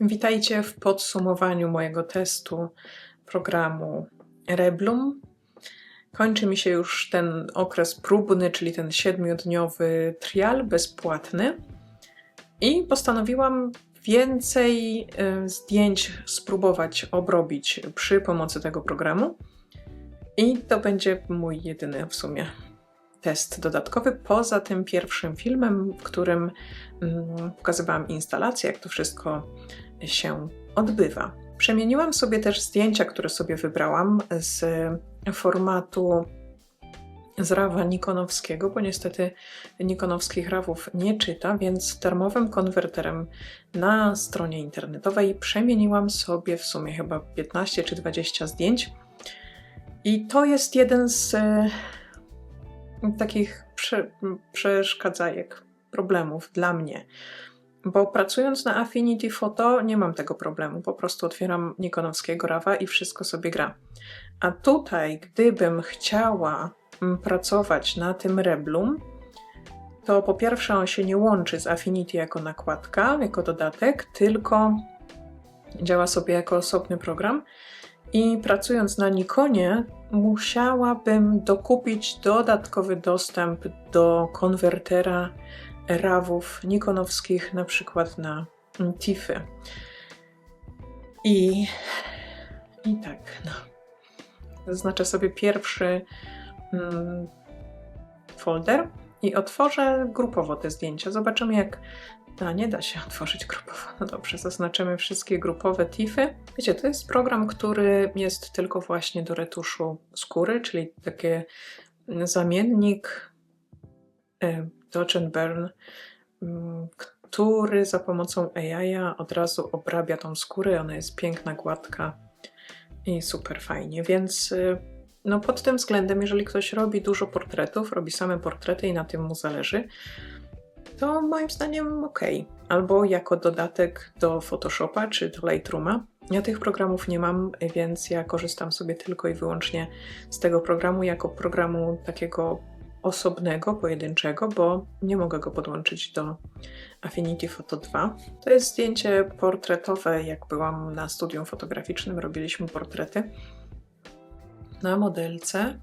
Witajcie w podsumowaniu mojego testu programu Reblum. Kończy mi się już ten okres próbny, czyli ten siedmiodniowy trial bezpłatny. I postanowiłam więcej y, zdjęć spróbować obrobić przy pomocy tego programu. I to będzie mój jedyny w sumie test dodatkowy, poza tym pierwszym filmem, w którym mm, pokazywałam instalację, jak to wszystko się odbywa. Przemieniłam sobie też zdjęcia, które sobie wybrałam z formatu z rawa nikonowskiego, bo niestety nikonowskich rawów nie czyta, więc darmowym konwerterem na stronie internetowej przemieniłam sobie w sumie chyba 15 czy 20 zdjęć. I to jest jeden z takich prze, przeszkadzajek, problemów dla mnie. Bo pracując na Affinity Photo nie mam tego problemu. Po prostu otwieram Nikonowskiego RAWa i wszystko sobie gra. A tutaj, gdybym chciała mm, pracować na tym Reblum, to po pierwsze on się nie łączy z Affinity jako nakładka, jako dodatek, tylko działa sobie jako osobny program. I pracując na Nikonie, musiałabym dokupić dodatkowy dostęp do konwertera rawów nikonowskich, na przykład na TIFy. I, i tak, no. Zaznaczę sobie pierwszy mm, folder i otworzę grupowo te zdjęcia. Zobaczymy, jak. A, nie da się otworzyć grupowo. No dobrze, zaznaczymy wszystkie grupowe TIFy. Wiecie, to jest program, który jest tylko właśnie do retuszu skóry, czyli taki zamiennik y, Dodge and Burn, mm, który za pomocą AI od razu obrabia tą skórę. Ona jest piękna, gładka i super fajnie. Więc y, no pod tym względem, jeżeli ktoś robi dużo portretów, robi same portrety i na tym mu zależy, to moim zdaniem ok. Albo jako dodatek do Photoshopa czy do Lightrooma. Ja tych programów nie mam, więc ja korzystam sobie tylko i wyłącznie z tego programu jako programu takiego osobnego, pojedynczego, bo nie mogę go podłączyć do Affinity Photo 2. To jest zdjęcie portretowe, jak byłam na studium fotograficznym, robiliśmy portrety na modelce.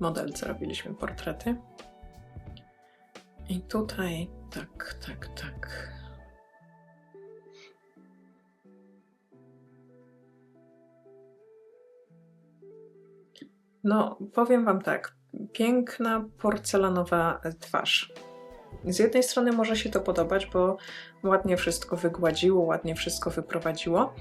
Modelce robiliśmy portrety. I tutaj tak, tak, tak. No, powiem Wam tak piękna porcelanowa twarz. Z jednej strony może się to podobać, bo ładnie wszystko wygładziło, ładnie wszystko wyprowadziło,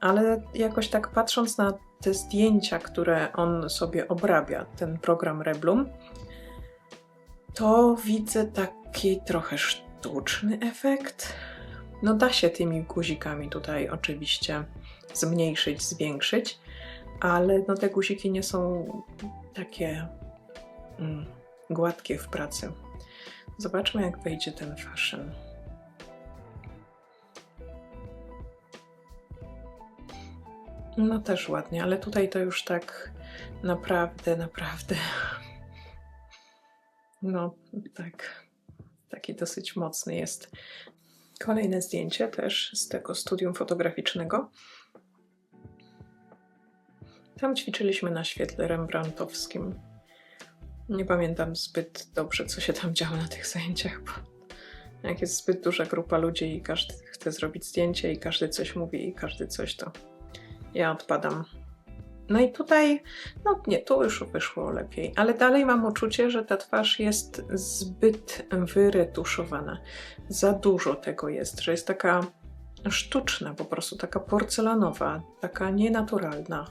ale jakoś tak patrząc na te zdjęcia, które on sobie obrabia, ten program Reblum, to widzę taki trochę sztuczny efekt. No da się tymi guzikami tutaj oczywiście zmniejszyć, zwiększyć, ale no te guziki nie są takie mm, gładkie w pracy. Zobaczmy, jak wejdzie ten fashion. No też ładnie, ale tutaj to już tak naprawdę, naprawdę. No, tak. Taki dosyć mocny jest. Kolejne zdjęcie też z tego studium fotograficznego. Tam ćwiczyliśmy na świetle rembrandtowskim. Nie pamiętam zbyt dobrze, co się tam działo na tych zajęciach, bo jak jest zbyt duża grupa ludzi i każdy chce zrobić zdjęcie i każdy coś mówi i każdy coś, to ja odpadam. No i tutaj, no nie, tu już wyszło lepiej, ale dalej mam uczucie, że ta twarz jest zbyt wyretuszowana. Za dużo tego jest, że jest taka sztuczna, po prostu taka porcelanowa, taka nienaturalna.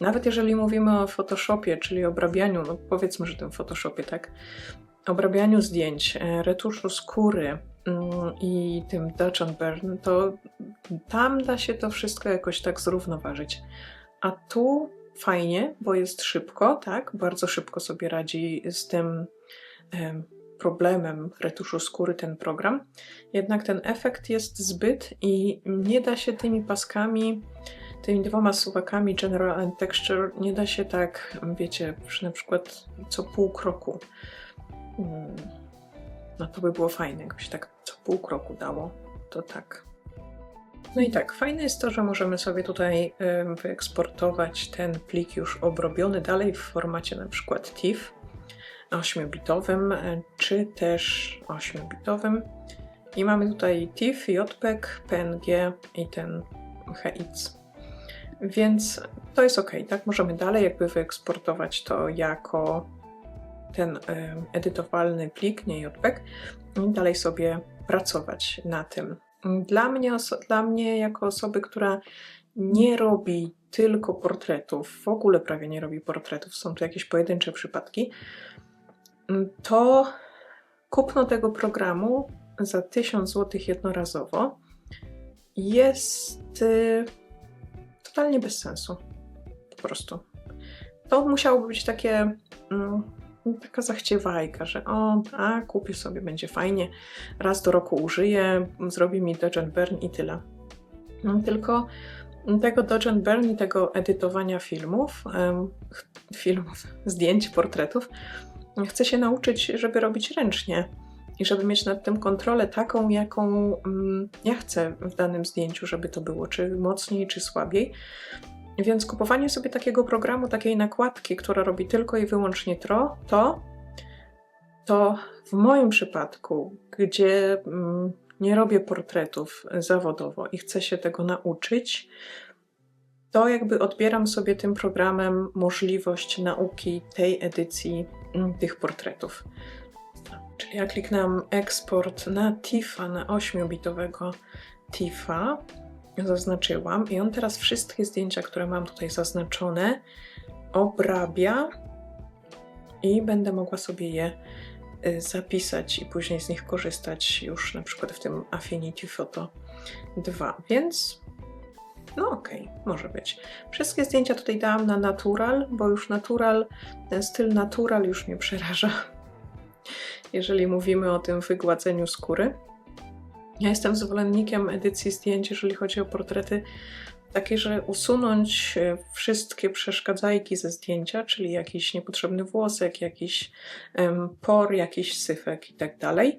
Nawet jeżeli mówimy o Photoshopie, czyli obrabianiu, no powiedzmy, że tym Photoshopie, tak, obrabianiu zdjęć, e, retuszu skóry mm, i tym Dutch and Burn, to tam da się to wszystko jakoś tak zrównoważyć. A tu fajnie, bo jest szybko, tak, bardzo szybko sobie radzi z tym problemem retuszu skóry ten program. Jednak ten efekt jest zbyt i nie da się tymi paskami tymi dwoma suwakami General and Texture nie da się tak, wiecie, na przykład co pół kroku. Hmm. No to by było fajne, jakby się tak co pół kroku dało. to tak. No i tak, fajne jest to, że możemy sobie tutaj wyeksportować ten plik już obrobiony dalej w formacie na przykład TIFF 8-bitowym, e, czy też 8-bitowym. I mamy tutaj TIFF, JPEG, PNG i ten HX. Więc to jest ok, tak? Możemy dalej jakby wyeksportować to jako ten edytowalny plik, nie JPEG, i dalej sobie pracować na tym. Dla mnie, dla mnie jako osoby, która nie robi tylko portretów, w ogóle prawie nie robi portretów, są tu jakieś pojedyncze przypadki, to kupno tego programu za 1000 zł jednorazowo jest y, totalnie bez sensu. Po prostu. To musiałoby być takie mm, taka zachciewajka, że o, a kupię sobie, będzie fajnie, raz do roku użyję, zrobi mi Dodge Burn i tyle. No, Tylko tego Dodge Burn i tego edytowania filmów, filmów, zdjęć, portretów, chcę się nauczyć, żeby robić ręcznie i żeby mieć nad tym kontrolę taką, jaką mm, ja chcę w danym zdjęciu, żeby to było, czy mocniej, czy słabiej. Więc kupowanie sobie takiego programu, takiej nakładki, która robi tylko i wyłącznie to, to, to w moim przypadku, gdzie mm, nie robię portretów zawodowo i chcę się tego nauczyć, to jakby odbieram sobie tym programem możliwość nauki tej edycji mm, tych portretów. Czyli ja kliknęłam eksport na TIFA, na 8-bitowego TIFA, zaznaczyłam i on teraz wszystkie zdjęcia, które mam tutaj zaznaczone, obrabia i będę mogła sobie je y, zapisać i później z nich korzystać już na przykład w tym Affinity Photo 2, więc no okej, może być. Wszystkie zdjęcia tutaj dałam na natural, bo już natural, ten styl natural już mnie przeraża, jeżeli mówimy o tym wygładzeniu skóry. Ja jestem zwolennikiem edycji zdjęć, jeżeli chodzi o portrety, takie, że usunąć e, wszystkie przeszkadzajki ze zdjęcia, czyli jakiś niepotrzebny włosek, jakiś por, jakiś syfek i tak dalej,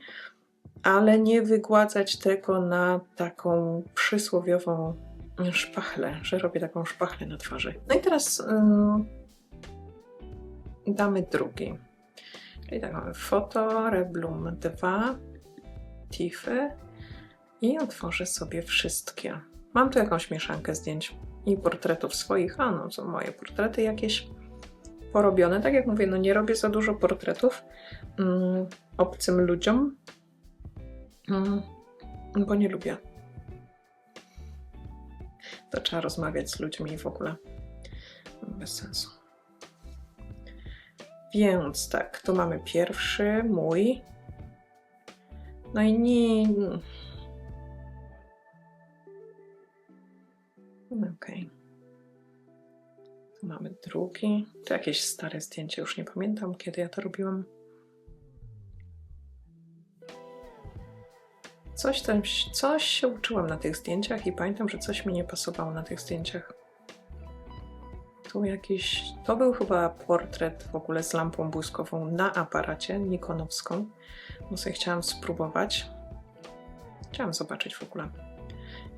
ale nie wygładzać tego na taką przysłowiową szpachlę, że robię taką szpachlę na twarzy. No i teraz damy drugi. Czyli tak mamy foto, Reblum 2, Tiffy i otworzę sobie wszystkie. Mam tu jakąś mieszankę zdjęć i portretów swoich, a no są moje portrety jakieś porobione. Tak jak mówię, no nie robię za dużo portretów mm, obcym ludziom, mm, bo nie lubię. To trzeba rozmawiać z ludźmi w ogóle. Bez sensu. Więc tak, tu mamy pierwszy, mój. No i nie. Okej. Tu mamy drugi. To jakieś stare zdjęcie, już nie pamiętam kiedy ja to robiłam. Coś tam, coś się uczyłam na tych zdjęciach i pamiętam, że coś mi nie pasowało na tych zdjęciach. Tu jakiś, to był chyba portret w ogóle z lampą błyskową na aparacie nikonowską, bo sobie chciałam spróbować. Chciałam zobaczyć w ogóle,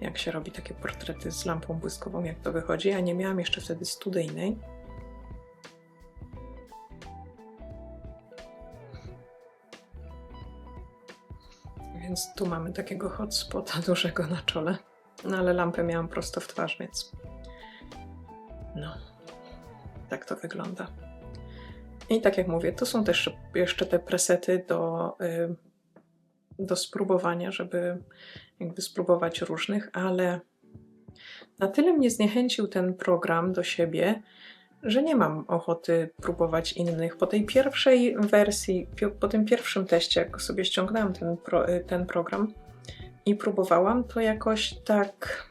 jak się robi takie portrety z lampą błyskową, jak to wychodzi. Ja nie miałam jeszcze wtedy studyjnej. Więc tu mamy takiego hotspota dużego na czole. No ale lampę miałam prosto w twarz, więc no, tak to wygląda. I tak jak mówię, to są też jeszcze te presety do, y, do spróbowania, żeby jakby spróbować różnych, ale na tyle mnie zniechęcił ten program do siebie, że nie mam ochoty próbować innych. Po tej pierwszej wersji, po tym pierwszym teście, jak sobie ściągnęłam ten, pro, y, ten program i próbowałam, to jakoś tak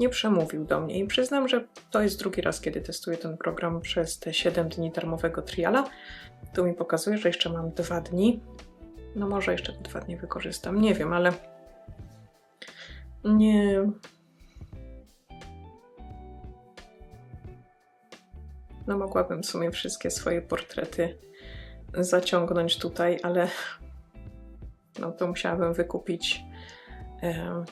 nie przemówił do mnie. I przyznam, że to jest drugi raz, kiedy testuję ten program przez te 7 dni darmowego triala. Tu mi pokazuje, że jeszcze mam dwa dni. No może jeszcze te dwa dni wykorzystam. Nie wiem, ale nie. No mogłabym w sumie wszystkie swoje portrety zaciągnąć tutaj, ale no to musiałabym wykupić e,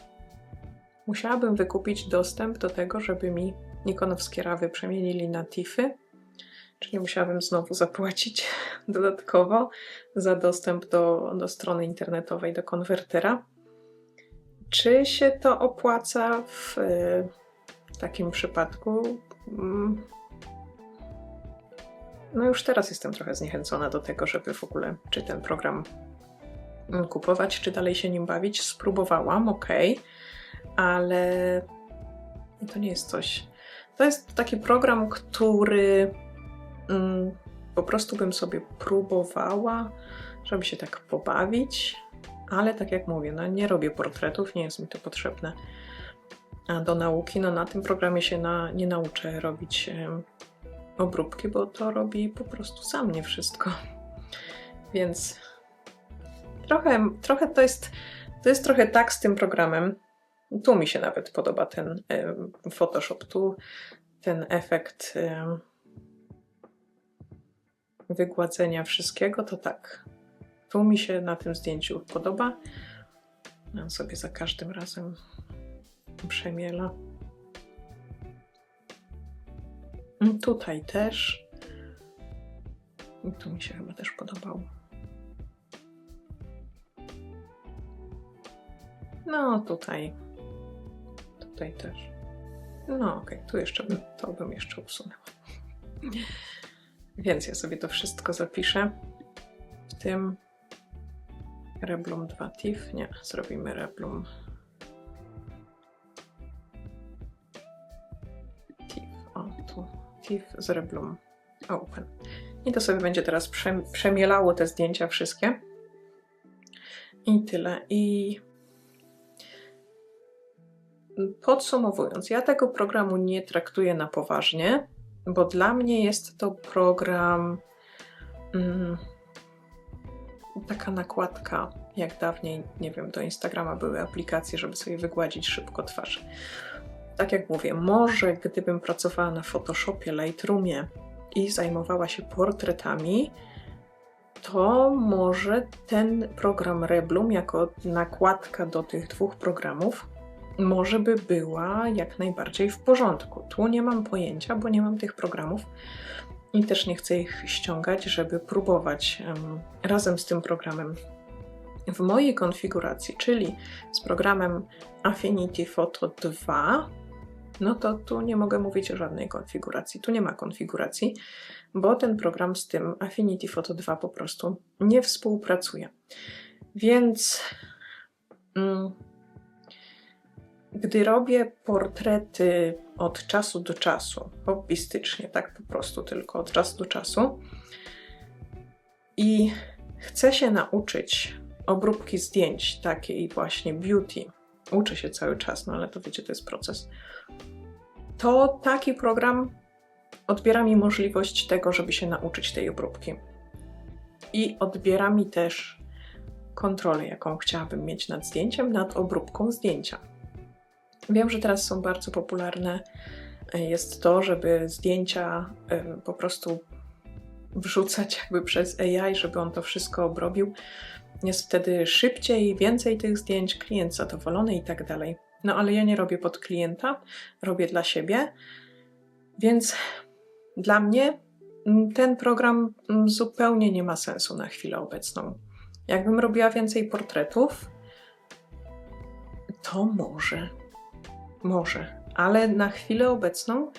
musiałabym wykupić dostęp do tego, żeby mi nikonowskie rawy przemienili na TIFy, czyli musiałabym znowu zapłacić dodatkowo za dostęp do, do strony internetowej, do konwertera. Czy się to opłaca w, w takim przypadku? Mm. No już teraz jestem trochę zniechęcona do tego, żeby w ogóle czy ten program kupować, czy dalej się nim bawić. Spróbowałam, ok, ale to nie jest coś. To jest taki program, który mm, po prostu bym sobie próbowała, żeby się tak pobawić, ale tak jak mówię, no nie robię portretów, nie jest mi to potrzebne. A do nauki, no na tym programie się na, nie nauczę robić obróbki, bo to robi po prostu sam nie wszystko. Więc trochę, trochę to jest, to jest trochę tak z tym programem. Tu mi się nawet podoba ten Photoshop, tu ten efekt wygładzenia wszystkiego, to tak. Tu mi się na tym zdjęciu podoba. On sobie za każdym razem przemiela. Tutaj też. I tu mi się chyba też podobało. No, tutaj. Tutaj też. No, okej, okay. tu jeszcze bym, to bym jeszcze usunęła. Więc ja sobie to wszystko zapiszę w tym Reblum 2 TIFF. Nie, zrobimy Reblum TIFF. O, tu TIFF z Reblum Open. I to sobie będzie teraz przemielało te zdjęcia wszystkie. I tyle. I Podsumowując, ja tego programu nie traktuję na poważnie, bo dla mnie jest to program mm, taka nakładka, jak dawniej, nie wiem, do Instagrama były aplikacje, żeby sobie wygładzić szybko twarz. Tak jak mówię, może gdybym pracowała na Photoshopie, Lightroomie i zajmowała się portretami, to może ten program Reblum jako nakładka do tych dwóch programów może by była jak najbardziej w porządku. Tu nie mam pojęcia, bo nie mam tych programów i też nie chcę ich ściągać, żeby próbować um, razem z tym programem w mojej konfiguracji, czyli z programem Affinity Photo 2, no to tu nie mogę mówić o żadnej konfiguracji. Tu nie ma konfiguracji, bo ten program z tym Affinity Photo 2 po prostu nie współpracuje. Więc. Mm, gdy robię portrety od czasu do czasu, hobbystycznie, tak po prostu tylko od czasu do czasu, i chcę się nauczyć obróbki zdjęć takiej właśnie beauty, uczę się cały czas, no ale to wiecie, to jest proces, to taki program odbiera mi możliwość tego, żeby się nauczyć tej obróbki. I odbiera mi też kontrolę, jaką chciałabym mieć nad zdjęciem, nad obróbką zdjęcia. Wiem, że teraz są bardzo popularne e, jest to, żeby zdjęcia e, po prostu wrzucać jakby przez AI, żeby on to wszystko obrobił. Jest wtedy szybciej, więcej tych zdjęć, klient zadowolony i tak dalej. No ale ja nie robię pod klienta, robię dla siebie, więc dla mnie mm, ten program mm, zupełnie nie ma sensu na chwilę obecną. Jakbym robiła więcej portretów, to może może, ale na chwilę obecną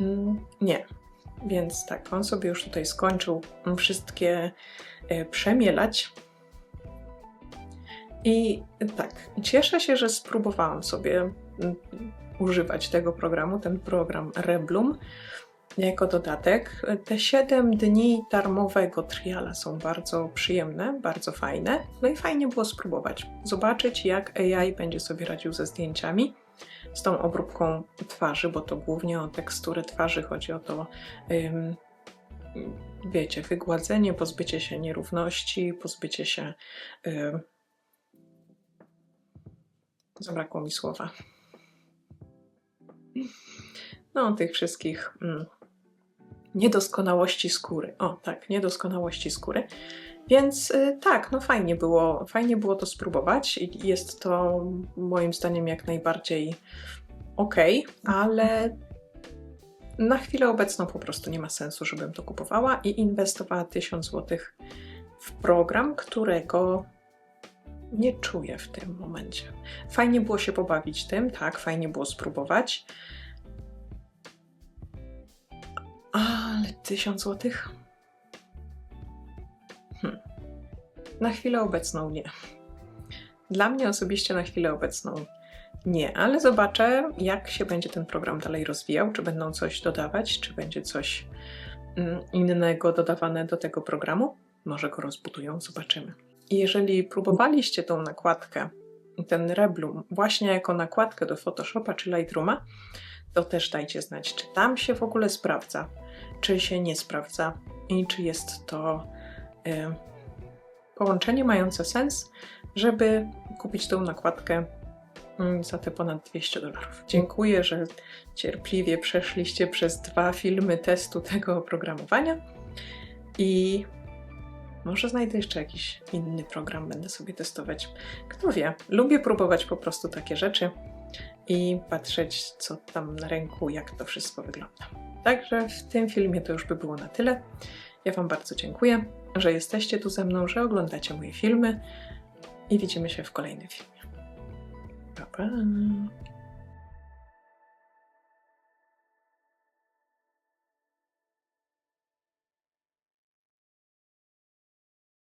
mm, nie. Więc tak, on sobie już tutaj skończył wszystkie e, przemielać. I tak, cieszę się, że spróbowałam sobie mm, używać tego programu, ten program Reblum jako dodatek. Te 7 dni darmowego triala są bardzo przyjemne, bardzo fajne. No i fajnie było spróbować, zobaczyć jak AI będzie sobie radził ze zdjęciami z tą obróbką twarzy, bo to głównie o teksturę twarzy chodzi o to, wiecie, wygładzenie, pozbycie się nierówności, pozbycie się. zabrakło mi słowa. No, tych wszystkich mm, niedoskonałości skóry. O, tak, niedoskonałości skóry. Więc y, tak, no fajnie było, fajnie było to spróbować i jest to moim zdaniem jak najbardziej ok, ale na chwilę obecną po prostu nie ma sensu, żebym to kupowała i inwestowała 1000 zł w program, którego nie czuję w tym momencie. Fajnie było się pobawić tym, tak, fajnie było spróbować. Ale 1000 zł? Na chwilę obecną nie. Dla mnie osobiście na chwilę obecną nie, ale zobaczę, jak się będzie ten program dalej rozwijał, czy będą coś dodawać, czy będzie coś mm, innego dodawane do tego programu. Może go rozbudują, zobaczymy. Jeżeli próbowaliście tą nakładkę, ten Reblum, właśnie jako nakładkę do Photoshopa czy Lightrooma, to też dajcie znać, czy tam się w ogóle sprawdza, czy się nie sprawdza i czy jest to y, połączenie mające sens, żeby kupić tą nakładkę mm, za te ponad 200 dolarów. Dziękuję, że cierpliwie przeszliście przez dwa filmy testu tego oprogramowania i może znajdę jeszcze jakiś inny program, będę sobie testować. Kto wie, lubię próbować po prostu takie rzeczy i patrzeć, co tam na rynku, jak to wszystko wygląda. Także w tym filmie to już by było na tyle. Ja Wam bardzo dziękuję, że jesteście tu ze mną, że oglądacie moje filmy i widzimy się w kolejnym filmie. Pa, pa!